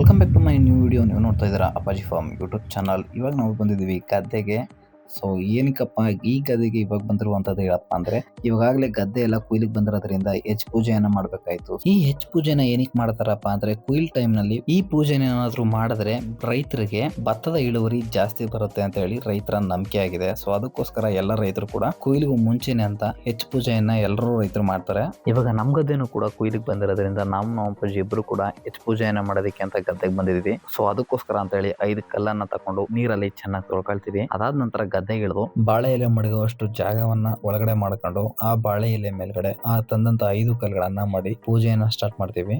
Welcome back to my new video ನೀವು ನೋಡ್ತಾ ಇದ್ದೀರಾ ಅಪ್ಪಾಜಿ ಫಾರ್ಮ್ ಯೂಟ್ಯೂಬ್ ಚಾನಲ್ ಇವಾಗ ನಾವು ಬಂದಿದ್ದೀವಿ ಗದ್ದೆಗೆ. ಸೊ ಏನಕ್ಕಪ್ಪ ಈ ಗದ್ದೆಗೆ ಇವಾಗ ಬಂದಿರುವಂತದ್ದು ಹೇಳಪ್ಪ ಅಂದ್ರೆ ಇವಾಗಲೇ ಗದ್ದೆ ಎಲ್ಲ ಕುಯ್ಲಿಗೆ ಬಂದಿರೋದ್ರಿಂದ ಹೆಚ್ ಪೂಜೆಯನ್ನ ಮಾಡ್ಬೇಕಾಯ್ತು. ಈ ಹೆಚ್ ಪೂಜೆನ ಏನಕ್ಕೆ ಮಾಡ್ತಾರಪ್ಪ ಅಂದ್ರೆ, ಕುಯ್ಲ್ ಟೈಮ್ನಲ್ಲಿ ಈ ಪೂಜೆನ ಏನಾದ್ರು ಮಾಡಿದ್ರೆ ರೈತರಿಗೆ ಭತ್ತದ ಇಳುವರಿ ಜಾಸ್ತಿ ಬರುತ್ತೆ ಅಂತ ಹೇಳಿ ರೈತರ ನಂಬಿಕೆ ಆಗಿದೆ. ಸೊ ಅದಕ್ಕೋಸ್ಕರ ಎಲ್ಲ ರೈತರು ಕೂಡ ಕುಯ್ಲಿಗೂ ಮುಂಚೆನೆ ಅಂತ ಹೆಚ್ ಪೂಜೆಯನ್ನ ಎಲ್ಲರೂ ರೈತರು ಮಾಡ್ತಾರೆ. ಇವಾಗ ನಮ್ ಗದ್ದೆನು ಕೂಡ ಕುಯ್ಲಿಗೆ ಬಂದಿರೋದ್ರಿಂದ ನಮ್ಮ ಅಪ್ಪಾಜಿ ಇಬ್ರು ಕೂಡ ಹೆಚ್ ಪೂಜೆಯನ್ನ ಮಾಡೋದಕ್ಕೆ ಅಂತ ಗದ್ದೆಗೆ ಬಂದಿದ್ದೀವಿ ಸೊ ಅದಕ್ಕೋಸ್ಕರ ಅಂತ ಹೇಳಿ ಐದು ಕಲ್ಲನ್ನ ತಕೊಂಡು ನೀರಲ್ಲಿ ಚೆನ್ನಾಗಿ ತೊಳ್ಕೊಳ್ತೀವಿ. ಅದಾದ ನಂತರ ಗದ್ದೆಗೆ ಇಳಿದು ಬಾಳೆ ಎಲೆ ಮಡಗುವಷ್ಟು ಜಾಗವನ್ನ ಒಳಗಡೆ ಮಾಡ್ಕೊಂಡು ಆ ಬಾಳೆ ಎಲೆ ಮೇಲ್ಗಡೆ ಆ ತಂದಂತ ಐದು ಕಲ್ಗಳನ್ನ ಮಾಡಿ ಪೂಜೆಯನ್ನ ಸ್ಟಾರ್ಟ್ ಮಾಡ್ತೀವಿ.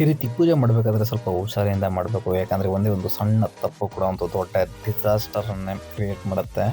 ಈ ರೀತಿ ಪೂಜೆ ಮಾಡಬೇಕಾದ್ರೆ ಸ್ವಲ್ಪ ಹುಷಾರಿಂದ ಮಾಡಬೇಕು. ಯಾಕಂದ್ರೆ ಒಂದೇ ಒಂದು ಸಣ್ಣ ತಪ್ಪು ಕೂಡ ಒಂದು ದೊಡ್ಡ ಡಿಸಾಸ್ಟರ್ ಅನ್ನೇ ಕ್ರಿಯೇಟ್ ಮಾಡುತ್ತೆ.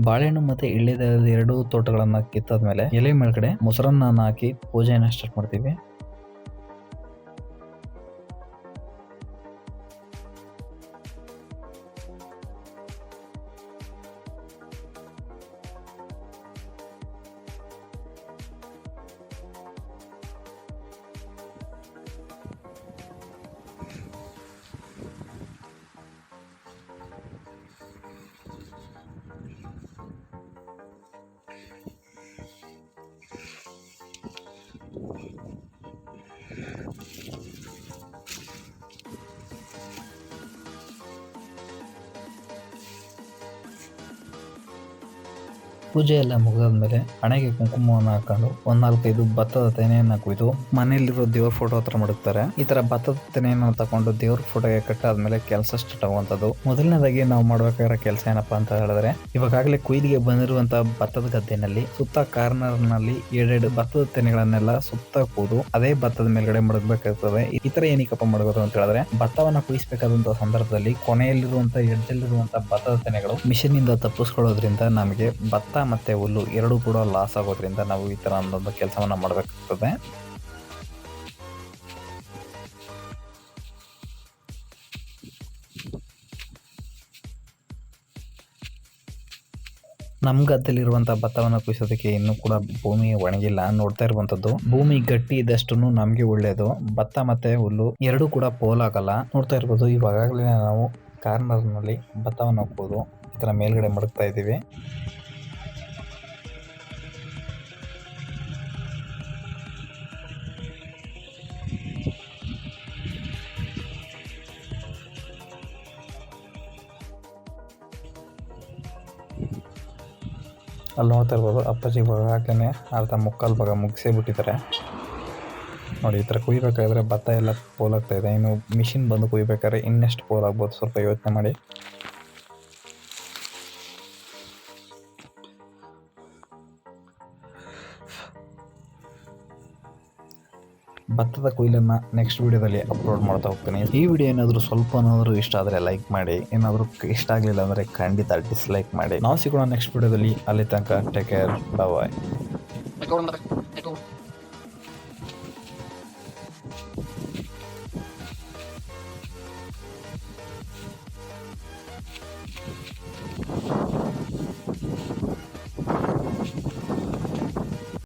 ಬಾಳೆಹಣ್ಣು ಮತ್ತೆ ಇಳ್ಳಿದ ಎರಡು ತೋಟಗಳನ್ನ ಕಿತ್ತಾದ್ಮೇಲೆ ಎಲೆ ಮೇಲ್ಗಡೆ ಮೊಸರನ್ನ ಹಾಕಿ ಪೂಜೆಯನ್ನ ಸ್ಟಾರ್ಟ್ ಮಾಡ್ತೀವಿ. ಪೂಜೆ ಎಲ್ಲ ಮುಗಿದಾದ್ಮೇಲೆ ಹಣೆಗೆ ಕುಂಕುಮವನ್ನು ಹಾಕೊಂಡು ಒಂದ್ ನಾಲ್ಕೈದು ಭತ್ತದ ತೆನೆಯನ್ನ ಕುಯ್ದು ಮನೆಯಲ್ಲಿರೋ ದೇವ್ರ ಫೋಟೋ ಹತ್ರ ಮಡಗ್ತಾರೆ. ಈ ತರ ಭತ್ತದ ತೆನೆಯನ್ನು ತಕೊಂಡು ದೇವ್ರ ಫೋಟೋಗೆ ಕಟ್ಟಾದ್ಮೇಲೆ ಕೆಲಸ ಸ್ಟಾರ್ಟ್ ಆಗುವಂತದ್ದು ಮೊದಲನೇದಾಗಿ ನಾವು ಮಾಡ್ಬೇಕಾಗಿರೋ ಕೆಲಸ ಏನಪ್ಪಾ ಅಂತ ಹೇಳಿದ್ರೆ ಇವಾಗಲೇ ಕುಯ್ದಿಗೆ ಬಂದಿರುವಂತ ಭತ್ತದ ಗದ್ದೆನಲ್ಲಿ ಸುತ್ತ ಕಾರ್ನರ್ನಲ್ಲಿ ಎರಡೆರಡು ಭತ್ತದ ತೆನೆಗಳನ್ನೆಲ್ಲ ಸುತ್ತ ಕೂದು ಅದೇ ಭತ್ತದ ಮೇಲ್ಗಡೆ ಮಡಗ್ಬೇಕಾಗ್ತದೆ. ಈ ತರ ಏನಕ್ಕಪ್ಪ ಮಡಗೋದು ಅಂತ ಹೇಳಿದ್ರೆ, ಭತ್ತವನ್ನ ಕುಯಿಸಬೇಕಾದಂತಹ ಸಂದರ್ಭದಲ್ಲಿ ಕೊನೆಯಲ್ಲಿರುವಂತ ಎಡ್ಜಲ್ಲಿರುವಂತಹ ಭತ್ತದ ತೆನೆಗಳು ಮಿಷಿನ್ ಇಂದ ತಪ್ಪಿಸ್ಕೊಳ್ಳೋದ್ರಿಂದ ನಮಗೆ ಭತ್ತ ಮತ್ತೆ ಹುಲ್ಲು ಎರಡೂ ಕೂಡ ಲಾಸ್ ಆಗೋದ್ರಿಂದ ನಾವು ಈ ತರ ಒಂದೊಂದು ಕೆಲಸವನ್ನು ಮಾಡಬೇಕಾಗ್ತದೆ. ನಮ್ಮ ಗದ್ದಲ್ಲಿರುವಂಥ ಭತ್ತವನ್ನು ಕುಯಿಸೋದಕ್ಕೆ ಇನ್ನೂ ಕೂಡ ಭೂಮಿ ಒಣಗಿಲ್ಲ. ನೋಡ್ತಾ ಇರುವಂಥದ್ದು, ಭೂಮಿ ಗಟ್ಟಿ ಇದ್ದಷ್ಟು ನಮಗೆ ಒಳ್ಳೇದು. ಭತ್ತ ಮತ್ತೆ ಹುಲ್ಲು ಎರಡೂ ಕೂಡ ಪೋಲಾಗಲ್ಲ. ನೋಡ್ತಾ ಇರ್ಬೋದು ಇವಾಗಲೇ ನಾವು ಕಾರ್ನರ್ನಲ್ಲಿ ಭತ್ತವನ್ನು ಹಾಕ್ಬೋದು ಈ ಥರ ಮೇಲ್ಗಡೆ ಮಡಗ್ತಾ ಇದೀವಿ ಅಲ್ಲಿ ನೋಡ್ತಾ ಇರ್ಬೋದು ಅಪ್ಪಾಜಿ ಇವಾಗಲೇ ಅರ್ಧ ಮುಕ್ಕಾಲು ಭಾಗ ಮುಗಿಸೇ ಬಿಟ್ಟಿದ್ದಾರೆ ನೋಡಿ, ಈ ಥರ ಕುಯ್ಬೇಕಾದ್ರೆ ಭತ್ತ ಎಲ್ಲ ಪೋಲಾಗ್ತಾ ಇದೆ. ಇನ್ನು ಮಿಷಿನ್ ಬಂದು ಕುಯ್ಬೇಕಾದ್ರೆ ಇನ್ನೆಷ್ಟು ಪೋಲಾಗ್ಬೋದು ಸ್ವಲ್ಪ ಯೋಚನೆ ಮಾಡಿ. ಭತ್ತದ ಕೊಯ್ಲನ್ನ ನೆಕ್ಸ್ಟ್ ವಿಡಿಯೋದಲ್ಲಿ ಅಪ್ಲೋಡ್ ಮಾಡ್ತಾ ಹೋಗ್ತೀನಿ. ಈ ವಿಡಿಯೋ ಏನಾದರೂ ಸ್ವಲ್ಪ ಏನಾದರೂ ಇಷ್ಟ ಆದರೆ ಲೈಕ್ ಮಾಡಿ. ಏನಾದರೂ ಇಷ್ಟ ಆಗಲಿಲ್ಲ ಅಂದರೆ ಖಂಡಿತ ಡಿಸ್ಲೈಕ್ ಮಾಡಿ. ನಾವು ಸಿಗೋಣ ನೆಕ್ಸ್ಟ್ ವಿಡಿಯೋದಲ್ಲಿ ಅಲ್ಲಿ ತನಕ ಟೇಕ್ ಕೇರ್ ಬಾಯ್.